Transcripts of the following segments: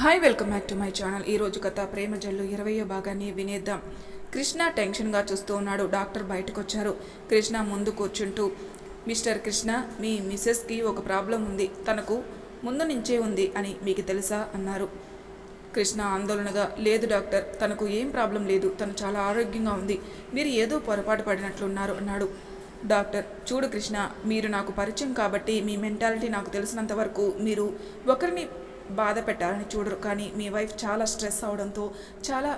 Hi welcome back to my channel ఈ రోజు కథ ప్రేమ జల్లు ఇరవయో భాగాన్ని వినేద్దాం. కృష్ణ టెన్షన్గా చూస్తూ ఉన్నాడు. డాక్టర్ బయటకు వచ్చారు కృష్ణ ముందు కూర్చుంటూ మిస్టర్ కృష్ణ మీ మిస్సెస్కి ఒక ప్రాబ్లం ఉంది. తనకు ముందు నుంచే ఉంది అని మీకు తెలుసా? అన్నారు. కృష్ణ ఆందోళనగా లేదు డాక్టర్ తనకు ఏం ప్రాబ్లం లేదు. తను చాలా ఆరోగ్యంగా ఉంది. మీరు ఏదో పొరపాటు పడినట్లున్నారు అన్నాడు. డాక్టర్ చూడు కృష్ణ మీరు నాకు పరిచయం కాబట్టి మీ మెంటాలిటీ నాకు తెలిసినంత వరకు మీరు ఒకరిని బాధ పెట్టాలని చూడరు. కానీ మీ వైఫ్ చాలా స్ట్రెస్ అవడంతో చాలా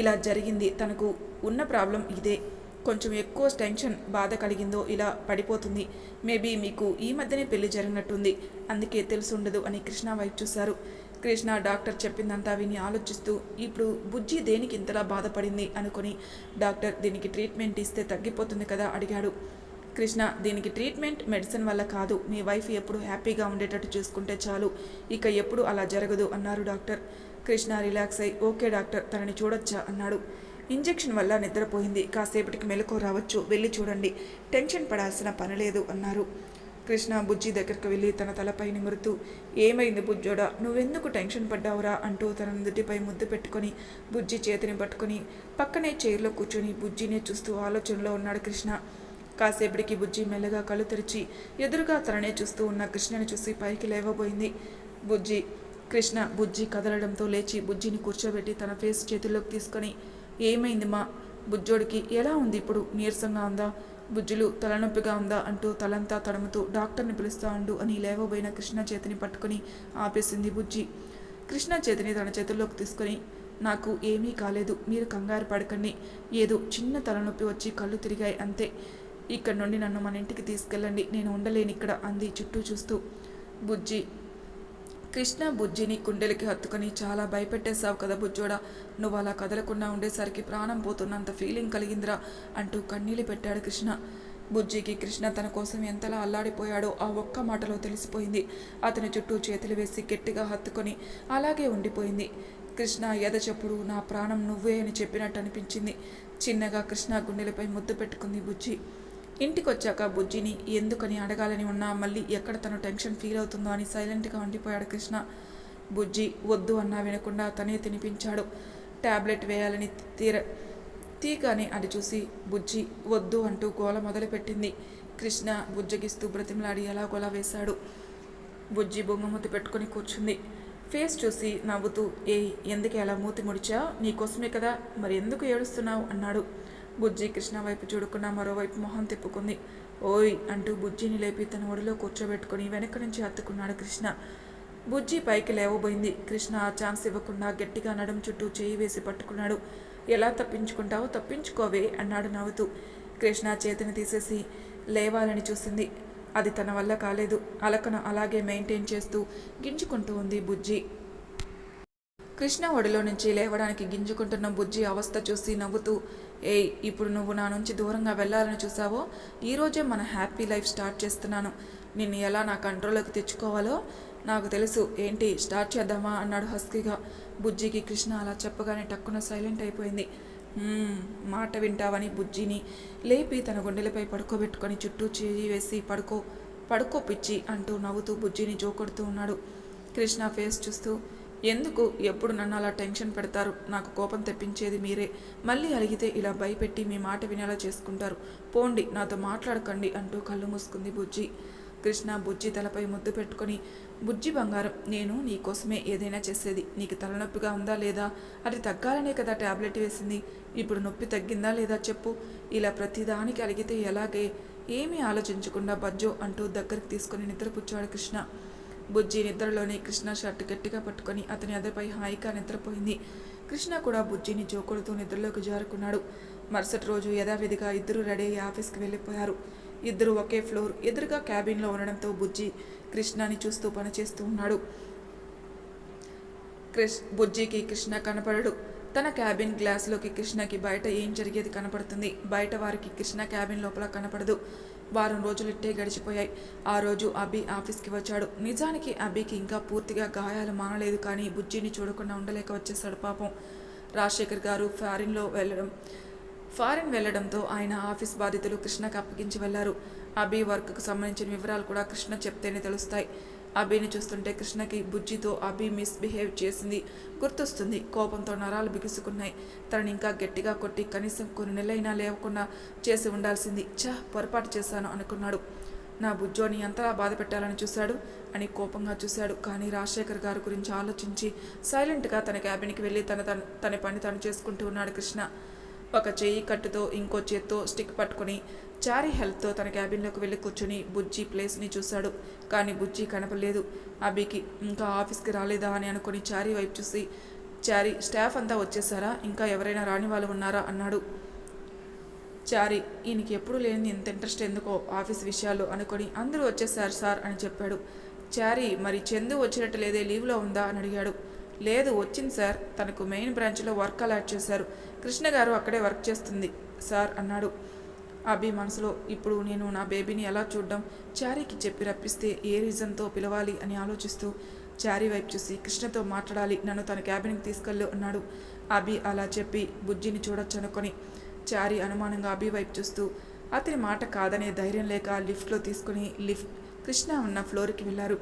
ఇలా జరిగింది. తనకు ఉన్న ప్రాబ్లం ఇదే. కొంచెం ఎక్కువ టెన్షన్ బాధ కలిగిందో ఇలా పడిపోతుంది. మేబీ మీకు ఈ మధ్యనే పెళ్ళి జరిగినట్టుంది. అందుకే తెలుసుండదు అని కృష్ణ వైపు చూశారు. కృష్ణ డాక్టర్ చెప్పిందంతా విని ఆలోచిస్తూ ఇప్పుడు బుజ్జి దేనికి ఇంతలా బాధపడింది అనుకుని డాక్టర్ దీనికి ట్రీట్మెంట్ ఇస్తే తగ్గిపోతుంది కదా అడిగాడు. కృష్ణ దీనికి ట్రీట్మెంట్ మెడిసిన్ వల్ల కాదు. మీ వైఫ్ ఎప్పుడు హ్యాపీగా ఉండేటట్టు చూసుకుంటే చాలు. ఇక ఎప్పుడు అలా జరగదు అన్నారు డాక్టర్. కృష్ణ రిలాక్స్ అయి ఓకే డాక్టర్ తనని చూడొచ్చా అన్నాడు. ఇంజెక్షన్ వల్ల నిద్రపోయింది. కాసేపటికి మెలకు రావచ్చు. వెళ్ళి చూడండి. టెన్షన్ పడాల్సిన పని లేదు అన్నారు. కృష్ణ బుజ్జి దగ్గరికి వెళ్ళి తన తలపై నిమురుతూ ఏమైంది బుజ్జోడా? నువ్వెందుకు టెన్షన్ పడ్డావురా? అంటూ తన నుదుటిపై ముద్దు పెట్టుకొని బుజ్జి చేతిని పట్టుకొని పక్కనే చైర్లో కూర్చొని బుజ్జినే చూస్తూ ఆలోచనలో ఉన్నాడు కృష్ణ. కాసేపటికి బుజ్జి మెల్లగా కళ్ళు తెరిచి ఎదురుగా తననే చూస్తూ ఉన్న కృష్ణని చూసి పైకి లేవబోయింది. బుజ్జి కృష్ణ బుజ్జి కదలడంతో లేచి బుజ్జిని కూర్చోబెట్టి తన ఫేస్ చేతుల్లోకి తీసుకొని ఏమైంది మా? బుజ్జోడికి ఎలా ఉంది ఇప్పుడు? నీరసంగా ఉందా? బుజ్జులు తలనొప్పిగా ఉందా? అంటూ తలంతా తడుముతూ డాక్టర్ని పిలుస్తా ఉండు అని లేవబోయిన కృష్ణ చేతిని పట్టుకొని ఆపేసింది బుజ్జి. కృష్ణ చేతిని తన చేతుల్లోకి తీసుకొని నాకు ఏమీ కాలేదు మీరు కంగారు పడకండి. ఏదో చిన్న తలనొప్పి వచ్చి కళ్ళు తిరిగాయి అంతే. ఇక్కడ నుండి నన్ను మన ఇంటికి తీసుకెళ్ళండి. నేను ఉండలేను ఇక్కడ అంది చుట్టూ చూస్తూ. బుజ్జి కృష్ణ బుజ్జిని కుండెలకి హత్తుకొని చాలా భయపెట్టేశావు కదా బుజ్జోడా. నువ్వు అలా కదలకుండా ఉండేసరికి ప్రాణం పోతున్నంత ఫీలింగ్ కలిగిందిరా అంటూ కన్నీళ్ళు పెట్టాడు కృష్ణ. బుజ్జికి కృష్ణ తన కోసం ఎంతలా అల్లాడిపోయాడో ఆ ఒక్క మాటలో తెలిసిపోయింది. అతని చుట్టూ చేతులు వేసి గట్టిగా హత్తుకొని అలాగే ఉండిపోయింది. కృష్ణ ఎదచెప్పుడు నా ప్రాణం నువ్వే అని చెప్పినట్టు అనిపించింది. చిన్నగా కృష్ణ గుండెలపై ముద్దు పెట్టుకుంది బుజ్జి. ఇంటికి వచ్చాక బుజ్జిని ఎందుకని అడగాలని ఉన్నా మళ్ళీ ఎక్కడ తను టెన్షన్ ఫీల్ అవుతుందో అని సైలెంట్గా ఉండిపోయాడు కృష్ణ. బుజ్జి వద్దు అన్నా వినకుండా తనే తినిపించాడు. టాబ్లెట్ వేయాలని తీర తీగానే అది చూసి బుజ్జి వద్దు అంటూ గోల మొదలుపెట్టింది. కృష్ణ బుజ్జగిస్తూ బ్రతిమలాడి ఎలా గోల వేశాడు. బుజ్జి బొంగమూతి పెట్టుకొని కూర్చుంది. ఫేస్ చూసి నవ్వుతూ ఏ ఎందుకు అలా మూతి ముడిచా నీకోసమే కదా మరి ఎందుకు ఏడుస్తున్నావు? అన్నాడు. బుజ్జి కృష్ణ వైపు చూడకుండా మరోవైపు మొహం తిప్పుకుంది. ఓయ్ అంటూ బుజ్జిని లేపి తన ఒడిలో కూర్చోబెట్టుకుని వెనక నుంచి హత్తుకున్నాడు కృష్ణ. బుజ్జి పైకి లేవబోయింది. కృష్ణ ఆ ఛాన్స్ ఇవ్వకుండా గట్టిగా నడుం చుట్టూ చేయి వేసి పట్టుకున్నాడు. ఎలా తప్పించుకుంటావో? తప్పించుకోవే అన్నాడు నవ్వుతూ. కృష్ణ చేతిని తీసేసి లేవాలని చూసింది. అది తన వల్ల కాలేదు. అలకను అలాగే మెయింటైన్ చేస్తూ గింజుకుంటూ ఉంది బుజ్జి. కృష్ణ ఒడిలో నుంచి లేవడానికి గింజుకుంటున్న బుజ్జి అవస్థ చూసి నవ్వుతూ ఏయ్ ఇప్పుడు నువ్వు నా నుంచి దూరంగా వెళ్ళాలని చూసావో? ఈరోజే మన హ్యాపీ లైఫ్ స్టార్ట్ చేస్తున్నాను. నిన్ను ఎలా నా కంట్రోల్లోకి తెచ్చుకోవాలో నాకు తెలుసు. ఏంటి స్టార్ట్ చేద్దామా? అన్నాడు హస్కీగా. బుజ్జికి కృష్ణ అలా చెప్పగానే టక్కున సైలెంట్ అయిపోయింది. మాట వింటావని బుజ్జిని. లేపి తన గుండెలపై పడుకోబెట్టుకొని చుట్టూ చేయి వేసి పడుకో పడుకో పిచ్చి అంటూ నవ్వుతూ బుజ్జిని జోకొడుతూ ఉన్నాడు. కృష్ణ ఫేస్ చూస్తూ ఎందుకు? ఎప్పుడు నన్ను అలా టెన్షన్ పెడతారు? నాకు కోపం తెప్పించేది మీరే. మళ్ళీ అడిగితే ఇలా భయపెట్టి మీ మాట వినేలా చేసుకుంటారు. పోండి నాతో మాట్లాడకండి అంటూ కళ్ళు మూసుకుంది బుజ్జి. కృష్ణ బుజ్జి తలపై ముద్దు పెట్టుకొని బుజ్జి బంగారం నేను నీకోసమే ఏదైనా చేసేది. నీకు తలనొప్పిగా ఉందా లేదా? అది తగ్గాలనే కదా టాబ్లెట్ వేసింది. ఇప్పుడు నొప్పి తగ్గిందా లేదా చెప్పు. ఇలా ప్రతిదానికి అలిగితే ఎలాగే? ఏమీ ఆలోచించకుండా బజ్జో అంటూ దగ్గరికి తీసుకుని నిద్రపుచ్చాడు కృష్ణ. బుజ్జి నిద్రలోనే కృష్ణ షర్ట్ గట్టిగా పట్టుకొని అతని అదపై హాయిగా నిద్రపోయింది. కృష్ణ కూడా బుజ్జిని జోకుడుతూ నిద్రలోకి జారుకున్నాడు. మరుసటి రోజు యథావిధిగా ఇద్దరు రెడీ అయ్యి ఆఫీస్కి వెళ్ళిపోయారు. ఇద్దరు ఒకే ఫ్లోర్ ఎదురుగా క్యాబిన్లో ఉండడంతో బుజ్జి కృష్ణని చూస్తూ పనిచేస్తూ ఉన్నాడు. క్రిష్ బుజ్జికి కృష్ణ కనపడడు. తన క్యాబిన్ గ్లాస్లోకి కృష్ణకి బయట ఏం జరిగేది కనపడుతుంది. బయట వారికి కృష్ణ క్యాబిన్ లోపల కనపడదు. వారం రోజులు ఇట్టే గడిచిపోయాయి. ఆ రోజు అభి ఆఫీస్కి వచ్చాడు. నిజానికి అభికి ఇంకా పూర్తిగా గాయాలు మానలేదు కానీ బుజ్జిని చూడకుండా ఉండలేక వచ్చేసాడు పాపం. రాజశేఖర్ గారు ఫారిన్లో వెళ్ళడం ఫారిన్ వెళ్ళడంతో ఆయన ఆఫీస్ బాధితులు కృష్ణకు అప్పగించి వెళ్ళారు. అభి వర్క్కు సంబంధించిన వివరాలు కూడా కృష్ణ చెప్తేనే తెలుస్తాయి. అభిని చూస్తుంటే కృష్ణకి బుజ్జితో అభి మిస్బిహేవ్ చేసింది. గుర్తొస్తుంది. కోపంతో నరాలు బిగుసుకున్నాయి. తనని ఇంకా గట్టిగా కొట్టి కనీసం కొన్ని నెలలైనా లేవకుండా చేసి ఉండాల్సింది. చా పొరపాటు చేశాను అనుకున్నాడు. నా బుజ్జోని ఎంతలా బాధ పెట్టాలని చూశాడు అని కోపంగా చూశాడు. కానీ రాజశేఖర్ గారి గురించి ఆలోచించి సైలెంట్గా తన క్యాబిన్కి వెళ్ళి తన తన తన పని తను చేసుకుంటూ ఉన్నాడు కృష్ణ. ఒక చెయ్యి కట్టుతో ఇంకో చేత్తో స్టిక్ పట్టుకొని చారీ హెల్ప్తో తన క్యాబిన్లోకి వెళ్ళి కూర్చుని బుజ్జి ప్లేస్ని చూశాడు. కానీ బుజ్జి కనపలేదు అభికి ఇంకా ఆఫీస్కి రాలేదా? అని అనుకుని చారీ వైపు చూసి చారీ స్టాఫ్ అంతా వచ్చేసారా? ఇంకా ఎవరైనా రాని వాళ్ళు ఉన్నారా? అన్నాడు. చారి ఈయనకి ఎప్పుడు లేని ఇంత ఇంట్రెస్ట్ ఎందుకో ఆఫీస్ విషయాలు అనుకొని అందరూ వచ్చేసారు సార్ అని చెప్పాడు. చారి మరి చందు వచ్చినట్టు లేదే? లీవ్లో ఉందా? అని అడిగాడు. లేదు వచ్చింది సార్. తనకు మెయిన్ బ్రాంచ్లో వర్క్ అలాట్ చేశారు. కృష్ణ గారు అక్కడే వర్క్ చేస్తుంది సార్ అన్నాడు. అభి మనసులో ఇప్పుడు నేను నా బేబీని ఎలా చూడడం? చారీకి చెప్పి రప్పిస్తే ఏ రీజన్తో పిలవాలి అని ఆలోచిస్తూ చారీ వైపు చూసి కృష్ణతో మాట్లాడాలి నన్ను తన క్యాబిన్కి తీసుకెళ్ళు అన్నాడు. అభి అలా చెప్పి బుజ్జిని చూడొచ్చనుకొని చారీ అనుమానంగా అభి వైపు చూస్తూ అతని మాట కాదనే ధైర్యం లేక లిఫ్ట్లో తీసుకుని లిఫ్ట్ కృష్ణ ఉన్న ఫ్లోర్కి వెళ్ళారు.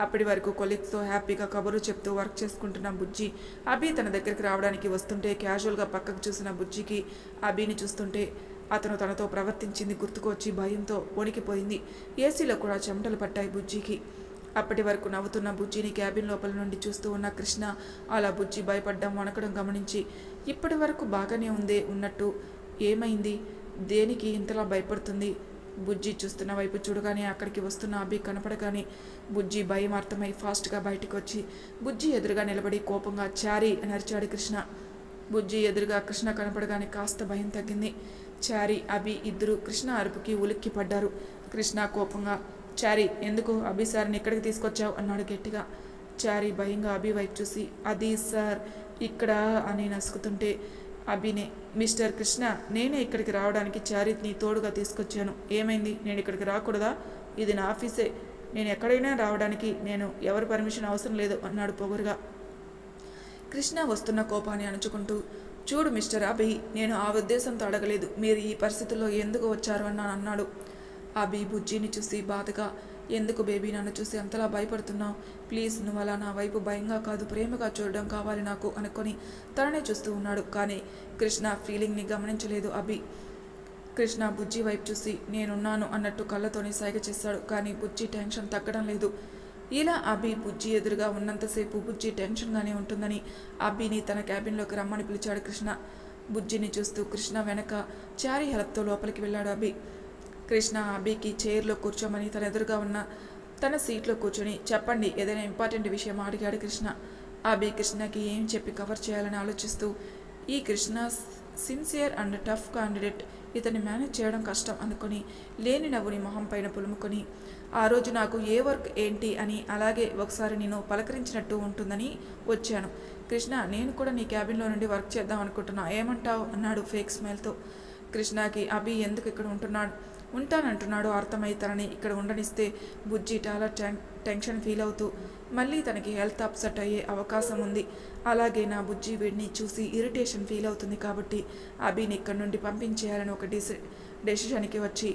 అప్పటి వరకు కొలీగ్స్తో హ్యాపీగా కబురు చెప్తూ వర్క్ చేసుకుంటున్న బుజ్జి అభి తన దగ్గరికి రావడానికి వస్తుంటే క్యాజువల్గా పక్కకు చూసిన బుజ్జికి అభిని చూస్తుంటే అతను తనతో ప్రవర్తించింది గుర్తుకొచ్చి భయంతో వణికిపోయింది. ఏసీలో కూడా చెమటలు పట్టాయి బుజ్జికి. అప్పటి వరకు నవ్వుతున్న బుజ్జిని క్యాబిన్ లోపల నుండి చూస్తూ ఉన్న కృష్ణ అలా బుజ్జి భయపడ్డం వణకడం గమనించి ఇప్పటి వరకు బాగానే ఉందే ఉన్నట్టు ఏమైంది? దేనికి ఇంతలా భయపడుతుంది? బుజ్జి చూస్తున్న వైపు చూడగానే అక్కడికి వస్తున్న అభి కనపడగానే బుజ్జి భయం అర్థమై ఫాస్ట్గా బయటికి వచ్చి బుజ్జి ఎదురుగా నిలబడి కోపంగా చారీ అని అరిచాడు కృష్ణ. బుజ్జి ఎదురుగా కృష్ణ కనపడగానే కాస్త భయం తగ్గింది. చారీ అభి ఇద్దరు కృష్ణ అరుపుకి ఉలిక్కి పడ్డారు. కృష్ణ కోపంగా చారీ ఎందుకు అభి సార్ని ఇక్కడికి తీసుకొచ్చావు? అన్నాడు గట్టిగా. చారీ భయంగా అభి వైపు చూసి అది సార్ ఇక్కడ అని నసుకుతుంటే అభినే మిస్టర్ కృష్ణ నేనే ఇక్కడికి రావడానికి చారిత్ని తోడుగా తీసుకొచ్చాను. ఏమైంది? నేను ఇక్కడికి రాకూడదా? ఇది నా ఆఫీసే. నేను ఎక్కడైనా రావడానికి నేను ఎవరి పర్మిషన్ అవసరం లేదు అన్నాడు పొగరుగా. కృష్ణ వస్తున్న కోపాన్ని అణుచుకుంటూ చూడు మిస్టర్ అభి నేను ఆ ఉద్దేశంతో అడగలేదు మీరు ఈ పరిస్థితుల్లో ఎందుకు వచ్చారు అన్నాను అన్నాడు అభి బుజ్జిని చూసి బాధగా ఎందుకు బేబీ నన్ను చూసి అంతలా భయపడుతున్నావు? ప్లీజ్ నువ్వు అలా నా వైపు భయంగా కాదు ప్రేమగా చూడడం కావాలి నాకు అనుకొని తననే చూస్తూ ఉన్నాడు. కానీ కృష్ణ ఫీలింగ్ని గమనించలేదు అభి. కృష్ణ బుజ్జి వైపు చూసి నేనున్నాను అన్నట్టు కళ్ళతోనే సైగ చేశాడు కానీ బుజ్జి టెన్షన్ తగ్గడం లేదు. ఇలా అభి బుజ్జి ఎదురుగా ఉన్నంతసేపు బుజ్జి టెన్షన్గానే ఉంటుందని అభిని తన క్యాబిన్లోకి రమ్మని పిలిచాడు కృష్ణ. బుజ్జిని చూస్తూ కృష్ణ వెనక చారీ హెల్ప్తో లోపలికి వెళ్ళాడు అభి. కృష్ణ అభికి చైర్లో కూర్చోమని తన ఎదురుగా ఉన్న తన సీట్లో కూర్చొని చెప్పండి ఏదైనా ఇంపార్టెంట్ విషయం అడిగాడు కృష్ణ. అభి కృష్ణకి ఏం చెప్పి కవర్ చేయాలని ఆలోచిస్తూ ఈ Krishna sincere and tough candidate ఇతన్ని మేనేజ్ చేయడం కష్టం అనుకుని లేని నవ్వుని మొహం పైన పులుముకొని ఆ రోజు నాకు ఏ వర్క్ ఏంటి? అని అలాగే ఒకసారి నేను పలకరించినట్టు ఉంటుందని వచ్చాను. కృష్ణ నేను కూడా నీ క్యాబిన్లో నుండి వర్క్ చేద్దాం అనుకుంటున్నా. ఏమంటావు? అన్నాడు ఫేక్ స్మైల్తో. కృష్ణకి అభి ఎందుకు ఇక్కడ ఉంటున్నాడు ఉంటానంటున్నాడు అర్థమవుతానని ఇక్కడ ఉండనిస్తే బుజ్జి చాలా టెన్షన్ ఫీల్ అవుతూ మళ్ళీ తనకి హెల్త్ అప్సెట్ అయ్యే అవకాశం ఉంది. అలాగే నా బుజ్జి వీడిని చూసి ఇరిటేషన్ ఫీల్ అవుతుంది కాబట్టి అభిని ఇక్కడ నుండి పంపించేయాలని ఒక డిసి డెసిషన్కి వచ్చి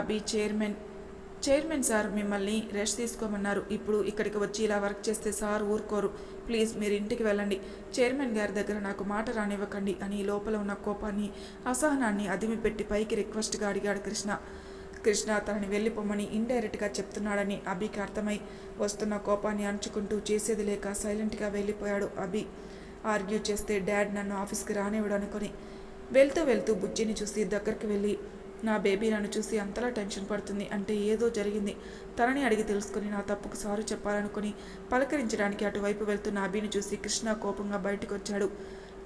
అభి చైర్మన్ చైర్మన్ సార్ మిమ్మల్ని రెస్ట్ తీసుకోమన్నారు. ఇప్పుడు ఇక్కడికి వచ్చి ఇలా వర్క్ చేస్తే సార్ ఊరుకోరు. ప్లీజ్ మీరు ఇంటికి వెళ్ళండి. చైర్మన్ గారి దగ్గర నాకు మాట రానివ్వకండి అని లోపల ఉన్న కోపాన్ని అసహనాన్ని అదిమిపెట్టి పైకి రిక్వెస్ట్గా అడిగాడు కృష్ణ. కృష్ణ తనని వెళ్ళిపోమని ఇండైరెక్ట్గా చెప్తున్నాడని అభికి అర్థమై వస్తున్న కోపాన్ని అణుచుకుంటూ చేసేది లేక సైలెంట్గా వెళ్ళిపోయాడు అభి. ఆర్గ్యూ చేస్తే డాడ్ నన్ను ఆఫీస్కి రానివ్వడు అనుకొని వెళ్తూ వెళ్తూ బుజ్జిని చూసి దగ్గరికి వెళ్ళి నా బేబీ నన్ను చూసి అంతలా టెన్షన్ పడుతుంది. అంటే ఏదో జరిగింది. తనని అడిగి తెలుసుకుని నా తప్పుకు సారు చెప్పాలనుకుని పలకరించడానికి అటువైపు వెళ్తున్న అభిని చూసి కృష్ణ కోపంగా బయటకు వచ్చాడు.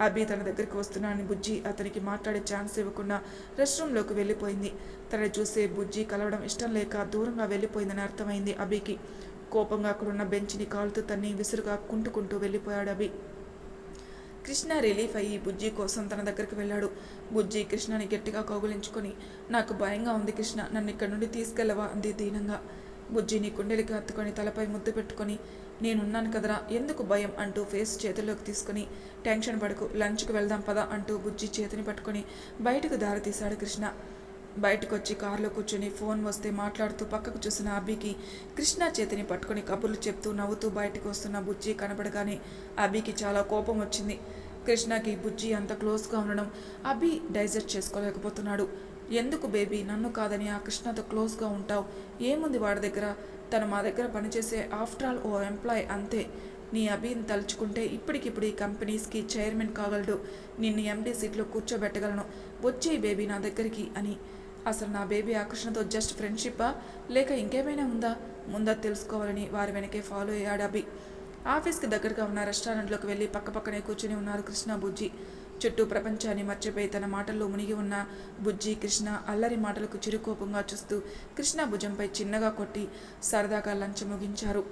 అభి తన దగ్గరికి వస్తున్నానని బుజ్జి అతనికి మాట్లాడే ఛాన్స్ ఇవ్వకుండా రెస్ట్ రూమ్లోకి వెళ్ళిపోయింది. తనని చూసే బుజ్జి కలవడం ఇష్టం లేక దూరంగా వెళ్ళిపోయిందని అర్థమైంది అభికి. కోపంగా అక్కడున్న బెంచ్ని కాలుతూ తన్ని విసురుగా కుంటుకుంటూ వెళ్ళిపోయాడు అభి. కృష్ణ రిలీఫ్ అయ్యి బుజ్జి కోసం తన దగ్గరికి వెళ్ళాడు. బుజ్జి కృష్ణని గట్టిగా కౌగులించుకొని నాకు భయంగా ఉంది కృష్ణ నన్ను ఇక్కడ నుండి తీసుకెళ్ళవా? అంది దీనంగా. బుజ్జిని కుండలికి హత్తుకొని తలపై ముద్దు పెట్టుకొని నేనున్నాను కదరా ఎందుకు భయం? అంటూ ఫేస్ చేతుల్లోకి తీసుకొని టెన్షన్ పడుకు లంచ్కి వెళ్దాం పదా అంటూ బుజ్జి చేతిని పట్టుకొని బయటకు దారి తీశాడు కృష్ణ. బయటకు వచ్చి కారులో కూర్చొని ఫోన్ వస్తే మాట్లాడుతూ పక్కకు చూసిన అభికి కృష్ణ చేతిని పట్టుకొని కబుర్లు చెప్తూ నవ్వుతూ బయటకు వస్తున్న బుజ్జి కనపడగానే అభికి చాలా కోపం వచ్చింది. కృష్ణకి బుజ్జి అంత క్లోజ్గా ఉండడం అభి డైజెస్ట్ చేసుకోలేకపోతున్నాడు. ఎందుకు బేబీ? నన్ను కాదని ఆ కృష్ణతో క్లోజ్గా ఉంటావు. ఏముంది వాడి దగ్గర? తను మా దగ్గర పనిచేసే ఆఫ్టర్ ఆల్ ఓ ఎంప్లాయ్ అంతే. నీ అభిని తలుచుకుంటే ఇప్పటికిప్పుడు ఈ కంపెనీస్కి చైర్మన్ కాగలడు. నిన్ను ఎండీ సీట్లో కూర్చోబెట్టగలను. వచ్చే బేబీ నా దగ్గరికి అని అసలు నా బేబీ ఆకర్షణతో జస్ట్ ఫ్రెండ్షిప్పా? లేక ఇంకేమైనా ఉందా? ముందా తెలుసుకోవాలని వారి వెనకే ఫాలో అయ్యాడు అభి. ఆఫీస్కి దగ్గరగా ఉన్న రెస్టారెంట్లోకి వెళ్ళి పక్కపక్కనే కూర్చుని ఉన్నారు కృష్ణ బుజ్జి. చుట్టూ ప్రపంచాన్ని మర్చిపోయి తన మాటల్లో మునిగి ఉన్న బుజ్జి కృష్ణ అల్లరి మాటలకు చిరుకోపంగా చూస్తూ కృష్ణ భుజంపై చిన్నగా కొట్టి సరదాగా లంచ్ ముగించారు.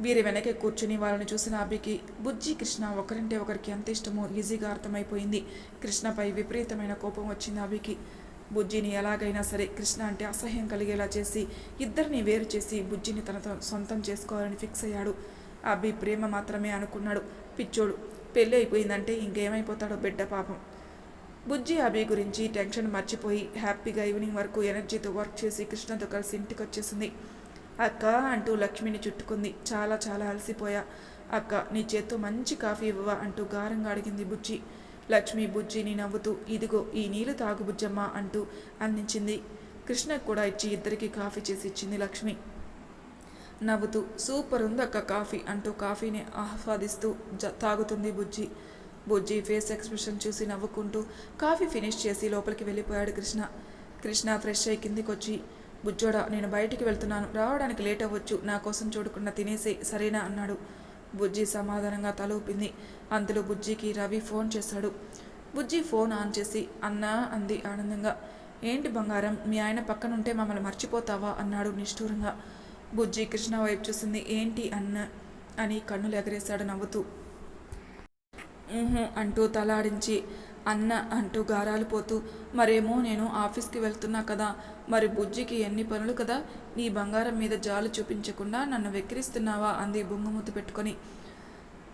వీరి వెనకే కూర్చుని వాళ్ళని చూసిన అభికి బుజ్జి కృష్ణ ఒకరింటే ఒకరికి ఎంత ఇష్టమో ఈజీగా అర్థమైపోయింది. కృష్ణపై విపరీతమైన కోపం వచ్చింది అభికి. బుజ్జిని ఎలాగైనా సరే కృష్ణ అంటే అసహ్యం కలిగేలా చేసి ఇద్దరిని వేరు చేసి బుజ్జిని తనతో సొంతం చేసుకోవాలని ఫిక్స్ అయ్యాడు. అభి ప్రేమ మాత్రమే అనుకున్నాడు. పిచ్చోడు పెళ్ళి అయిపోయిందంటే ఇంకేమైపోతాడో బిడ్డ పాపం. బుజ్జి అభి గురించి టెన్షన్ మర్చిపోయి హ్యాపీగా ఈవినింగ్ వరకు ఎనర్జీతో వర్క్ చేసి కృష్ణతో కలిసి ఇంటికి వచ్చేసింది అక్క అంటూ లక్ష్మిని చుట్టుకుంది. చాలా చాలా అలసిపోయా. అక్క నీ చేత్తో మంచి కాఫీ ఇవ్వవా అంటూ గారంగా అడిగింది బుజ్జి. లక్ష్మి బుజ్జిని నవ్వుతూ ఇదిగో ఈ నీళ్ళు తాగు బుజ్జమ్మ అంటూ అందించింది. కృష్ణకు కూడా ఇచ్చి ఇద్దరికి కాఫీ చేసి ఇచ్చింది లక్ష్మి. నవ్వుతూ సూపర్ ఉందక్క కాఫీ అంటూ కాఫీని ఆస్వాదిస్తూ జ తాగుతుంది బుజ్జి. బుజ్జి ఫేస్ ఎక్స్ప్రెషన్ చూసి నవ్వుకుంటూ కాఫీ ఫినిష్ చేసి లోపలికి వెళ్ళిపోయాడు కృష్ణ. కృష్ణ ఫ్రెష్ అయ్యి కిందికి వచ్చి బుజ్జోడా నేను బయటికి వెళ్తున్నాను. రావడానికి లేట్ అవ్వచ్చు. నా కోసం చూడకుండా తినేసి సరేనా? అన్నాడు. బుజ్జి సమాధానంగా తల ఊపింది. అంతలో బుజ్జికి రవి ఫోన్ చేశాడు. బుజ్జి ఫోన్ ఆన్ చేసి అన్నా అంది ఆనందంగా. ఏంటి బంగారం మీ ఆయన పక్కనుంటే మమ్మల్ని మర్చిపోతావా? అన్నాడు నిష్ఠూరంగా. బుజ్జి కృష్ణ వైపు చూసింది. ఏంటి అన్న? అని కన్నులు ఎగరేశాడు నవ్వుతూ. అంటూ తలాడించి అన్న అంటూ గారాలు పోతూ మరేమో నేను ఆఫీస్కి వెళ్తున్నా కదా మరి బుజ్జికి ఎన్ని పనులు కదా నీ బంగారం మీద జాలు చూపించకుండా నన్ను వెక్కిరిస్తున్నావా? అంది బొంగుమూతి పెట్టుకొని.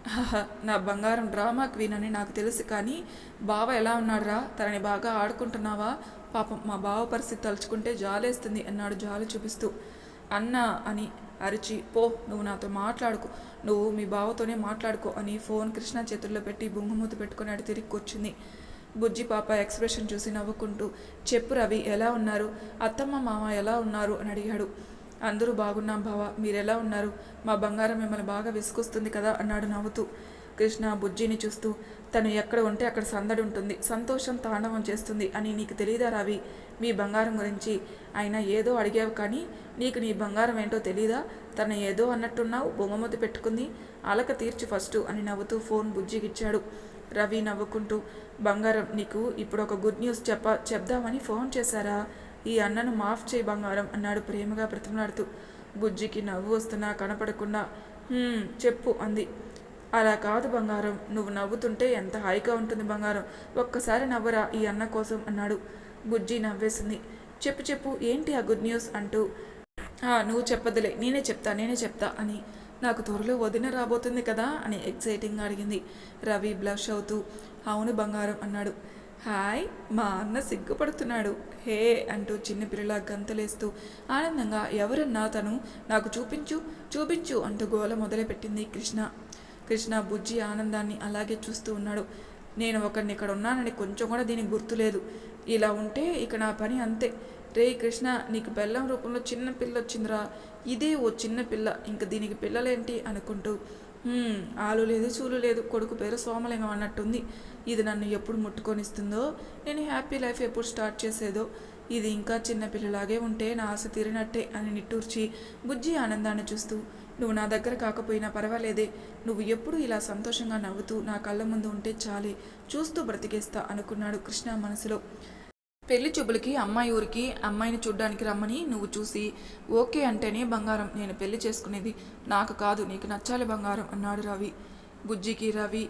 "హహ, నా బంగారం డ్రామా క్వీన్ అని నాకు తెలుసు కానీ బావ ఎలా ఉన్నాడురా? తనని బాగా ఆడుకుంటున్నావా? పాపం మా బావ పరిస్థితి తలుచుకుంటే జాలేస్తుంది అన్నాడు జాలు చూపిస్తూ. అన్న అని అరిచి పో నువ్వు నాతో మాట్లాడుకో నువ్వు మీ బావతోనే మాట్లాడుకో అని ఫోన్ కృష్ణ చేతుల్లో పెట్టి బొంగుమూతి పెట్టుకుని అడి తిరిగి కూర్చుంది. బుజ్జి పాప ఎక్స్ప్రెషన్ చూసి నవ్వుకుంటూ చెప్పు రవి ఎలా ఉన్నారు? అత్తమ్మ మామ ఎలా ఉన్నారు? అని అడిగాడు. అందరూ బాగున్నాం బావ మీరెలా ఉన్నారు? మా బంగారం మిమ్మల్ని బాగా విసుకొస్తుంది కదా అన్నాడు నవ్వుతూ. కృష్ణ బుజ్జిని చూస్తూ తను ఎక్కడ ఉంటే అక్కడ సందడి ఉంటుంది సంతోషం తాండవం చేస్తుంది అని నీకు తెలియదా రావి? మీ బంగారం గురించి అయినా ఏదో అడిగావు కానీ నీకు నీ బంగారం ఏంటో తెలీదా? తను ఏదో అన్నట్టున్నావు బొమ్మమతి పెట్టుకుంది అలక తీర్చి ఫస్ట్ అని నవ్వుతూ ఫోన్ బుజ్జికిచ్చాడు. రవి నవ్వుకుంటూ బంగారం నీకు ఇప్పుడు ఒక గుడ్ న్యూస్ చెప్ప చెప్దామని ఫోన్ చేశారా? ఈ అన్నను మాఫ్ చేయి బంగారం అన్నాడు ప్రేమగా బ్రతిమలాడుతూ. బుజ్జికి నవ్వు వస్తున్నా కనపడకుండా చెప్పు అంది. అలా కాదు బంగారం నువ్వు నవ్వుతుంటే ఎంత హాయిగా ఉంటుంది బంగారం ఒక్కసారి నవ్వరా ఈ అన్న కోసం అన్నాడు. బుజ్జి నవ్వేసింది. చెప్పు చెప్పు ఏంటి ఆ గుడ్ న్యూస్ అంటూ నువ్వు చెప్పదులే నేనే చెప్తా నేనే చెప్తా అని నాకు త్వరలో వదిన రాబోతుంది కదా అని ఎక్సైటింగ్గా అడిగింది. రవి బ్లష్ అవుతూ అవును బంగారం అన్నాడు. హాయ్ మా అన్న సిగ్గుపడుతున్నాడు. హే అంటూ చిన్నపిల్లలా గంతలేస్తూ ఆనందంగా ఎవరన్నా తను నాకు చూపించు చూపించు అంటూ గోల మొదలుపెట్టింది కృష్ణ. కృష్ణ బుజ్జి ఆనందాన్ని అలాగే చూస్తూ ఉన్నాడు. నేను ఒకరిని ఇక్కడ ఉన్నానని కొంచెం కూడా దీనికి గుర్తులేదు. ఇలా ఉంటే ఇక నా పని అంతే. రే కృష్ణ నీకు బెల్లం రూపంలో చిన్న పిల్ల వచ్చిందిరా. ఇదే ఓ చిన్న పిల్ల ఇంక దీనికి పిల్లలేంటి అనుకుంటూ. ఆలు లేదు చూలు లేదు కొడుకు పేరు సోమలింగం అన్నట్టుంది. ఇది నన్ను ఎప్పుడు ముట్టుకొనిస్తుందో? నేను హ్యాపీ లైఫ్ ఎప్పుడు స్టార్ట్ చేసేదో? ఇది ఇంకా చిన్నపిల్లలాగే ఉంటే నా ఆశ తీరినట్టే అని నిట్టూర్చి బుజ్జి ఆనందాన్ని చూస్తూ. నువ్వు నా దగ్గర కాకపోయినా పర్వాలేదే. నువ్వు ఎప్పుడు ఇలా సంతోషంగా నవ్వుతూ నా కళ్ళ ముందు ఉంటే చాలే. చూస్తూ బ్రతికేస్తా అనుకున్నాడు కృష్ణ మనసులో. పెళ్ళి చూపులకి అమ్మాయి ఊరికి అమ్మాయిని చూడ్డానికి రమ్మని నువ్వు చూసి ఓకే అంటేనే బంగారం నేను పెళ్ళి చేసుకునేది నాకు కాదు నీకు నచ్చాలి బంగారం అన్నాడు రవి. బుజ్జికి రవి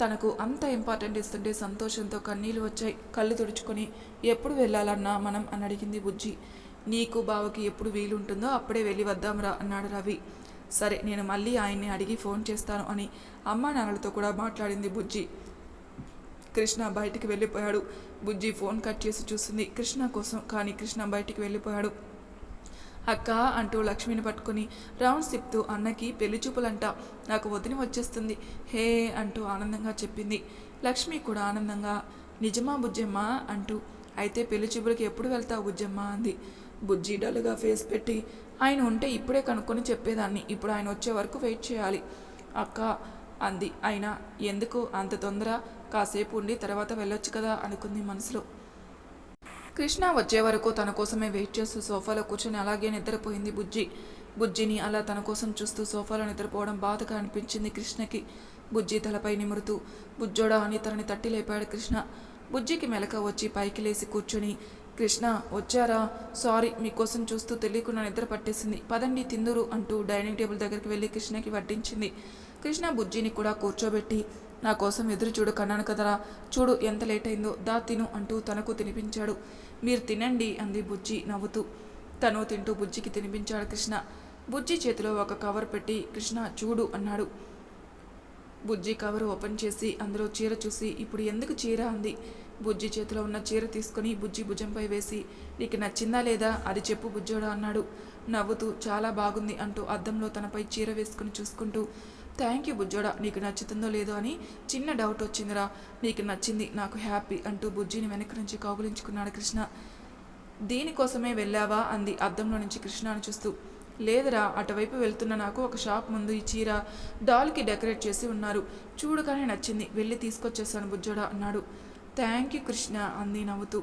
తనకు అంత ఇంపార్టెంట్ ఇస్తుంటే సంతోషంతో కన్నీళ్ళు వచ్చాయి. కళ్ళు తుడుచుకొని ఎప్పుడు వెళ్ళాలన్నా మనం? అని అడిగింది బుజ్జి. నీకు బావకి ఎప్పుడు వీలుంటుందో అప్పుడే వెళ్ళి వద్దాంరా అన్నాడు రవి. సరే నేను మళ్ళీ ఆయన్ని అడిగి ఫోన్ చేస్తాను అని అమ్మా నాన్నలతో కూడా మాట్లాడింది బుజ్జి. కృష్ణ బయటికి వెళ్ళిపోయాడు. బుజ్జి ఫోన్ కట్ చేసి చూస్తుంది కృష్ణ కోసం కానీ కృష్ణ బయటికి వెళ్ళిపోయాడు. అక్క అంటూ లక్ష్మిని పట్టుకుని రౌండ్స్ తిప్పుతూ అన్నకి పెళ్ళి చూపులంట. నాకు వదిలి వచ్చేస్తుంది. హే అంటూ ఆనందంగా చెప్పింది. లక్ష్మి కూడా ఆనందంగా నిజమా బుజ్జమ్మ? అంటూ అయితే పెళ్ళి చూపులకి ఎప్పుడు వెళ్తావు బుజ్జమ్మ? అంది. బుజ్జి డల్గా ఫేస్ పెట్టి ఆయన ఉంటే ఇప్పుడే కనుక్కొని చెప్పేదాన్ని. ఇప్పుడు ఆయన వచ్చే వరకు వెయిట్ చేయాలి. అక్క అంది. అయినా ఎందుకు అంత తొందర? కాసేపు ఉండి తర్వాత వెళ్ళొచ్చు కదా అనుకుంది మనసులో. కృష్ణ వచ్చే వరకు తన కోసమే వెయిట్ చేస్తూ సోఫాలో కూర్చొని అలాగే నిద్రపోయింది బుజ్జి. బుజ్జిని అలా తన కోసం చూస్తూ సోఫాలో నిద్రపోవడం బాధగా అనిపించింది కృష్ణకి. బుజ్జి తలపై నిమురుతూ బుజ్జోడా అని తనని తట్టి లేపాడు కృష్ణ. బుజ్జికి మెలక వచ్చి పైకి లేచి కూర్చుని కృష్ణ వచ్చారా? సారీ మీకోసం చూస్తూ తెలియకుండా నిద్ర పట్టేసింది. పదండి తిందురు అంటూ డైనింగ్ టేబుల్ దగ్గరికి వెళ్ళి కృష్ణకి వడ్డించింది. కృష్ణ బుజ్జిని కూడా కూర్చోబెట్టి నా కోసం ఎదురు చూడు కన్నాను కదరా చూడు ఎంత లేట్ అయిందో దా తిను అంటూ తనకు తినిపించాడు. మీరు తినండి అంది బుజ్జి నవ్వుతూ. తను తింటూ బుజ్జికి తినిపించాడు కృష్ణ. బుజ్జి చేతిలో ఒక కవర్ పెట్టి కృష్ణ చూడు అన్నాడు. బుజ్జి కవర్ ఓపెన్ చేసి అందులో చీర చూసి ఇప్పుడు ఎందుకు చీర అంది. బుజ్జి చేతిలో ఉన్న చీర తీసుకొని బుజ్జి భుజంపై వేసి నీకు నచ్చిందా లేదా అది చెప్పు బుజ్జోడా అన్నాడు. నవ్వుతూ చాలా బాగుంది అంటూ అద్దంలో తనపై చీర వేసుకుని చూసుకుంటూ థ్యాంక్ యూ బుజ్జోడా. నీకు నచ్చుతుందో లేదో అని చిన్న డౌట్ వచ్చిందిరా. నీకు నచ్చింది నాకు హ్యాపీ అంటూ బుజ్జిని వెనక నుంచి కౌగులించుకున్నాడు కృష్ణ. దీనికోసమే వెళ్ళావా? అంది అద్దంలో నుంచి కృష్ణను చూస్తూ. లేదురా అటువైపు వెళ్తున్న నాకు ఒక షాప్ ముందు ఈ చీర డాల్కి డెకరేట్ చేసి ఉన్నారు. చూడగానే నచ్చింది. వెళ్ళి తీసుకొచ్చేసాను బుజ్జోడా అన్నాడు. థ్యాంక్ యూ కృష్ణ అంది నవ్వుతూ.